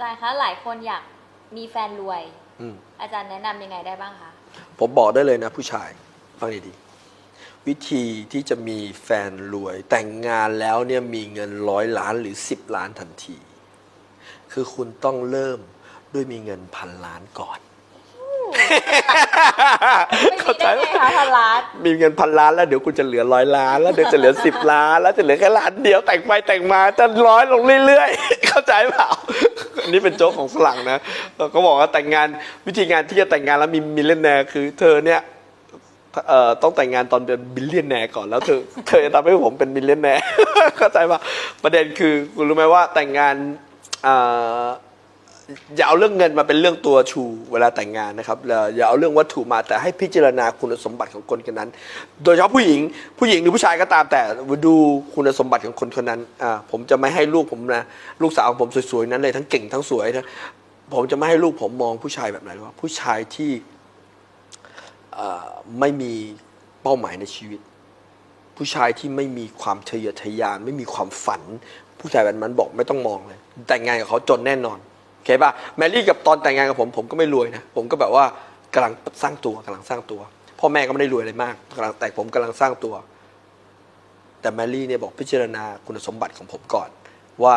จารย์คะหลายคนอยากมีแฟนรวย อืมอาจารย์แนะนำยังไงได้บ้างคะผมบอกได้เลยนะผู้ชายฟังดีๆวิธีที่จะมีแฟนรวย แต่งงานแล้วเนี่ยมีเงินร้อยล้านหรือ 10 ล้านทันที คือคุณต้องเริ่มด้วยมีเงินพันล้านก่อน ไม่มีได้ไงคะพันล้านมีเงินพันล้านแล้วเดี๋ยวคุณจะเหลือร้อยล้าน แล้วเดี๋ยวจะเหลือสิบล้าน แล้วจะเหลือแค่ล้านเดียวแต่งไปแต่งมาจะร้อยลงเรื่อยๆ เข้าใจเปล่าอั นนี้เป็นโจ๊กของฝรั่งนะเขาบอกว่าแต่งงานวิธีงานที่จะแต่งงานแล้วมีมิลเลนแนร์คือเธอเนี่ยเอ่อต้องแต่งงานตอนเป็นบิลเลียนแนร์ก่อนแล้วเธอเธอจะทำให้ผมเป็นบิลเลียนแนร์เข้าใจปะประเด็นคือคุณรู้ไหมว่าแต่งงานอ่า อย่าเอาเรื่องเงินมาเป็นเรื่องตัวชูเวลาแต่งงานนะครับแล้วอย่าเอาเรื่องวัตถุมาแต่ให้พิจารณาคุณสมบัติของคนคนนั้น โดยเฉพาะผู้หญิง ผู้หญิงหรือผู้ชายก็ตามแต่ดูคุณสมบัติของคนคนนั้นอ่าผมจะไม่ให้ลูกผมนะลูกสาวของผมสวยๆนั้นเลยทั้งเก่งทั้งสวยนะผมจะไม่ให้ลูกผมมองผู้ชายแบบไหนรู้ว่าผู้ชายที่อ่าไม่มีเป้าหมายในชีวิต ผู้ชายที่ไม่มีความทะเยอทะยาน ไม่มีความฝัน ผู้ชายแบบนั้นบอกไม่ต้องมองเลย แต่งงานกับเขาจนแน่นอน โอเคป่ะแมรี่กับตอนแต่งงานกับผมผมก็ไม่รวยนะ ผมก็แบบว่ากำลังสร้างตัวกำลังสร้างตัว พ่อแม่ก็ไม่ได้รวยอะไรมากกำลังแต่ผมกำลังสร้างตัว แต่แมรี่เนี่ยบอกพิจารณาคุณสมบัติของผมก่อน ว่า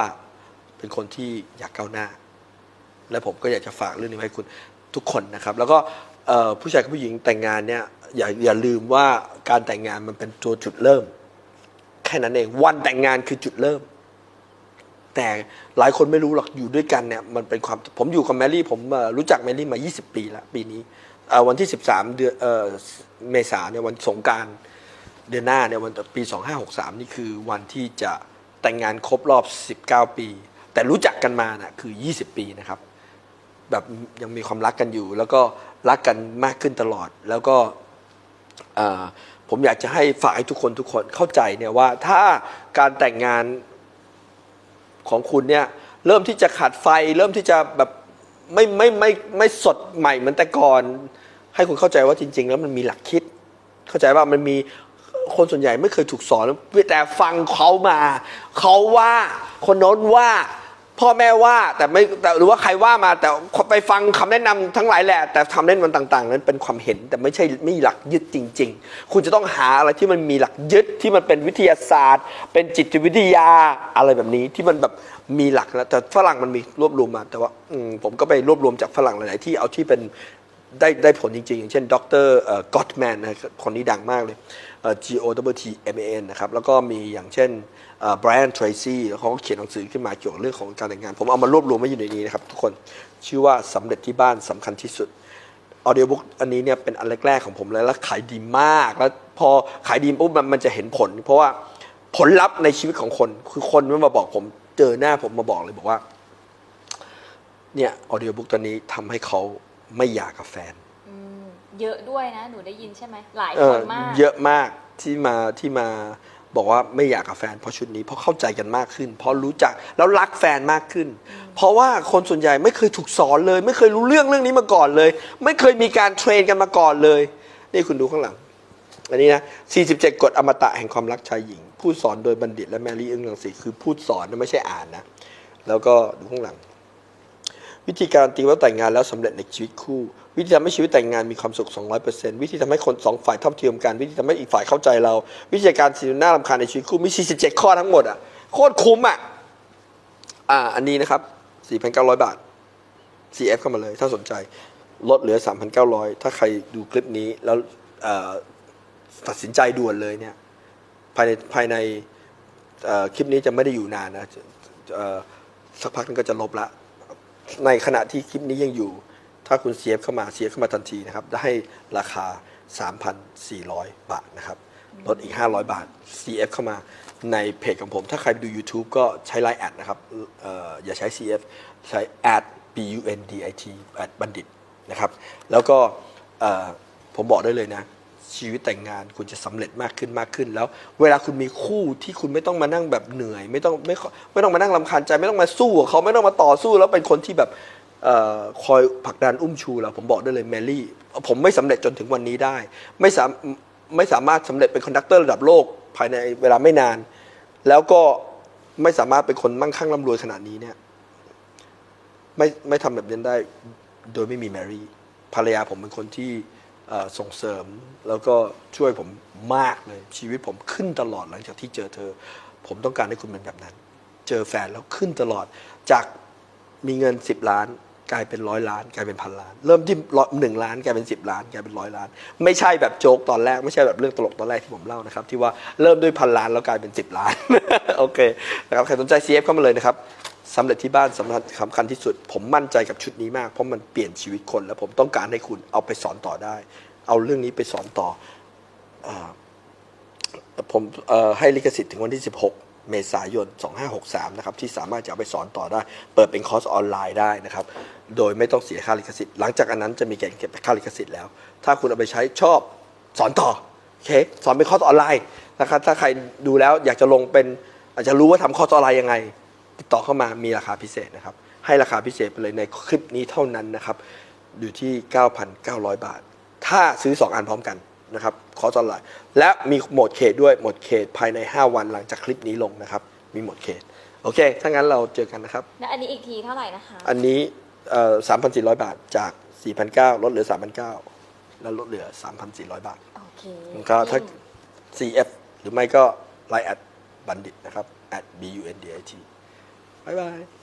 เป็นคนที่อยากก้าวหน้า และผมก็อยากจะฝากเรื่องนี้ไว้ให้คุณทุกคนนะครับ แล้วก็ผู้ชายกับผู้หญิงแต่งงานเนี่ยอย่าอย่าลืมว่าการแต่งงานมันเป็นตัวจุดเริ่ม แค่นั้นเองวันแต่งงานคือจุดเริ่ม แต่หลายคนไม่รู้หรอกอยู่ด้วยกันเนี่ยมันเป็นความผมอยู่กับแมรี่ผมรู้จักแมรี่มา 20 ปีแล้วปีนี้วันที่ 13 เดือนเมษาเนี่ยวันสงการเดือนหน้าเนี่ยวันปี 2563 นี่คือวันที่จะแต่งงานครบรอบ 19 ปี แต่รู้จักกันมาน่ะคือ 20 ปีนะครับ แบบยังมีความรักกันอยู่ แล้วก็รักกันมากขึ้นตลอดแล้วก็ผมอยากจะให้ฝากให้ทุกคนทุกคนเข้าใจเนี่ยว่าถ้าการแต่งงาน ของคุณเนี่ยเริ่มที่จะขาดไฟ เริ่มที่จะแบบไม่ไม่ไม่ไม่สดใหม่เหมือนแต่ก่อน ให้คุณเข้าใจว่าจริง ๆ แล้วมันมีหลักคิด เข้าใจว่ามันมีคนส่วนใหญ่ไม่เคยถูกสอนแต่ฟังเขามาเขาว่าคนโน้นว่า พ่อแม่ว่าแต่ไม่แต่หรือว่าใครว่ามาแต่ไปฟังคำแนะนำทั้งหลายแหละ แต่คำแนะนำต่างๆ นั้นเป็นความเห็นแต่ไม่ใช่ไม่มีหลักยึดจริง ๆ คุณจะต้องหาอะไรที่มันมีหลักยึดที่มันเป็นวิทยาศาสตร์ เป็นจิตวิทยาอะไรแบบนี้ที่มันแบบมีหลักแล้วแต่ฝรั่งมันมีรวบรวมมา แต่ว่าผมก็ไปรวบรวมจากฝรั่งหลายๆที่เอาที่เป็น ได้ได้ผลจริงๆ อย่างเช่นดรก็อตแมนนะคนนี้ดังมากเลย G O W T M A N นะครับ แล้วก็มีอย่างเช่นไบรอันทรซี่เขาก็เขียนหนังสือขึ้นมาเกี่ยวกับเรื่องของการแต่งงาน ผมเอามารวบรวมไว้อยู่ในนี้นะครับทุกคนชื่อว่าสำเร็จที่บ้านสำคัญที่สุดออเดียบุ๊กอันนี้เนี่ยเป็นอันแรกๆของผมเลยแล้วขายดีมาก แล้วพอขายดีปุ๊บมันมันจะเห็นผล เพราะว่าผลลัพธ์ในชีวิตของคน คือคนมันมาบอกผมเจอหน้าผมมาบอกเลยบอกว่าเนี่ยออเดียบุ๊กตัวนี้ทำให้เขา ไม่อยากกับแฟน อืมเยอะด้วยนะ หนูได้ยินใช่ไหมหลายเอคอนมากเยอะมากที่มาที่มาบอกว่าไม่อยากกับแฟนเพราะชุดนี้เพราะเข้าใจกันมากขึ้น เพราะรู้จักแล้วรักแฟนมากขึ้น เพราะว่าคนส่วนใหญ่ไม่เคยถูกสอนเลย ไม่เคยรู้เรื่องเรื่องนี้มาก่อนเลย ไม่เคยมีการเทรนกันมาก่อนเลย นี่คุณดูข้างหลัง อันนี้นะ 47 กฎอมตะแห่งความรักชายหญิงพูดสอนโดยบัณฑิตและแมรี่อึ้งรังสีคือพูดสอนนะไม่ใช่อ่านนะ แล้วก็ดูข้างหลัง วิธีการตีว่าแต่งงานแล้วสำเร็จในชีวิตคู่ วิธีทำให้ชีวิตแต่งงานมีความสุข 200%วิธีทำให้คนสองฝ่ายเท่าเทียมกัน วิธีทำให้อีกฝ่ายเข้าใจเรา วิธีการสิ่งน่ารำคาญในชีวิตคู่มี 47 ข้อทั้งหมดอะโคตรคุ้มอะอ่าอันนี้นะครับ 4,900 บาท CF เข้ามาเลย ถ้าสนใจลดเหลือ 3,900 ถ้าใครดูคลิปนี้แล้วตัดสินใจด่วนเลยเนี่ยภายในภายในคลิปนี้จะไม่ได้อยู่นานนะสักพักนึงก็จะลบละ ในขณะที่คลิปนี้ยังอยู่ ถ้าคุณเสียเข้ามาเสียเข้ามาทันทีนะครับ ได้ราคา 3,400 บาทนะครับ ลดอีก 500 บาท CF เข้ามาในเพจของผม ถ้าใครไปดู YouTube ก็ใช้ Line แอดนะครับอออย่าใช้ CF ใช้ ad b u n d i t แอดบัณฑิตนะครับ แล้วก็ผมบอกได้เลยนะ ชีวิตแต่งงานคุณจะสำเร็จมากขึ้นมากขึ้น แล้ว เวลาคุณมีคู่ที่คุณไม่ต้องมานั่งแบบเหนื่อย ไม่ต้องไม่ไม่ต้องมานั่งลำคาญใจ ไม่ต้องมาสู้เขาไม่ต้องมาต่อสู้ แล้วเป็นคนที่แบบออคอยผลักดันอุ้มชูเราผมบอกได้เลยแมรี่ ผมไม่สำเร็จจนถึงวันนี้ได้ ไม่สามไม่สามารถสำเร็จเป็นคอนดักเตอร์ระดับโลกภายในเวลาไม่นาน แล้วก็ไม่สามารถเป็นคนมั่งคั่งร่ำรวยขนาดนี้เนี่ยไม่ไม่ทำแบบนั้นได้โดยไม่มีแมรี่ภรรยาผมเป็นคนที่ ส่งเสริมแล้วก็ช่วยผมมากเลยชีวิตผมขึ้นตลอดหลังจากที่เจอเธอ ผมต้องการให้คุณเป็นแบบนั้น เจอแฟนแล้วขึ้นตลอด จากมีเงิน 10 ล้าน กลายเป็นร้อยล้าน กลายเป็นพันล้าน เริ่มที่หนึ่งล้านกลายเป็น 10 ล้าน กลายเป็นร้อยล้าน ไม่ใช่แบบโจกตอนแรกไม่ใช่แบบเรื่องตลกตอนแรกที่ผมเล่านะครับที่ว่าเริ่มด้วยพันล้านแล้วกลายเป็น 10 ล้านโอเคนะครับใครสนใจ CF เข้ามาเลยนะครับ สำเร็จที่บ้านสำคัญสำคัญที่สุด ผมมั่นใจกับชุดนี้มาก เพราะมันเปลี่ยนชีวิตคน แล้วผมต้องการให้คุณเอาไปสอนต่อได้ เอาเรื่องนี้ไปสอนต่ออผมอให้ลิขสิทธิ์ถึงวันที่ 16 เมษายน 2563 นะครับ ที่สามารถจะเอาไปสอนต่อได้ เปิดเป็นคอร์สออนไลน์ได้นะครับ โดยไม่ต้องเสียค่าลิขสิทธิ์ หลังจากอันนั้นจะมีการเก็บค่าลิขสิทธิ์แล้ว ถ้าคุณเอาไปใช้ชอบสอนต่อโอเคสอนเป็นคอร์สออนไลน์นะครับถ้าใครดูแล้วอยากจะลงเป็นอาจจะรู้ว่าทำคอร์สออนไลน์ยังไง ติดต่อเข้ามามีราคาพิเศษนะครับ ให้ราคาพิเศษไปเลยในคลิปนี้เท่านั้นนะครับ อยู่ที่ 9,900 บาท ถ้าซื้อ 2 อันพร้อมกันนะครับคอร์สออนไลน์และมีโหมดเขตด้วยโหมดเขตภายใน 5 วันหลังจากคลิปนี้ลงนะครับ มีโหมดเขต โอเค ถ้างั้นเราเจอกันนะครับ แล้วอันนี้อีกทีเท่าไหร่นะคะอันนี้เอ่อ3,400บาทจาก 4,900ลดเหลือ 3,900แล้วลดเหลือ 3,400 บาทโอเคก็ถ้า CF หรือไม่ก็ Line แอดบัณฑิตนะครับ at b u n d i t บ๊ายบาย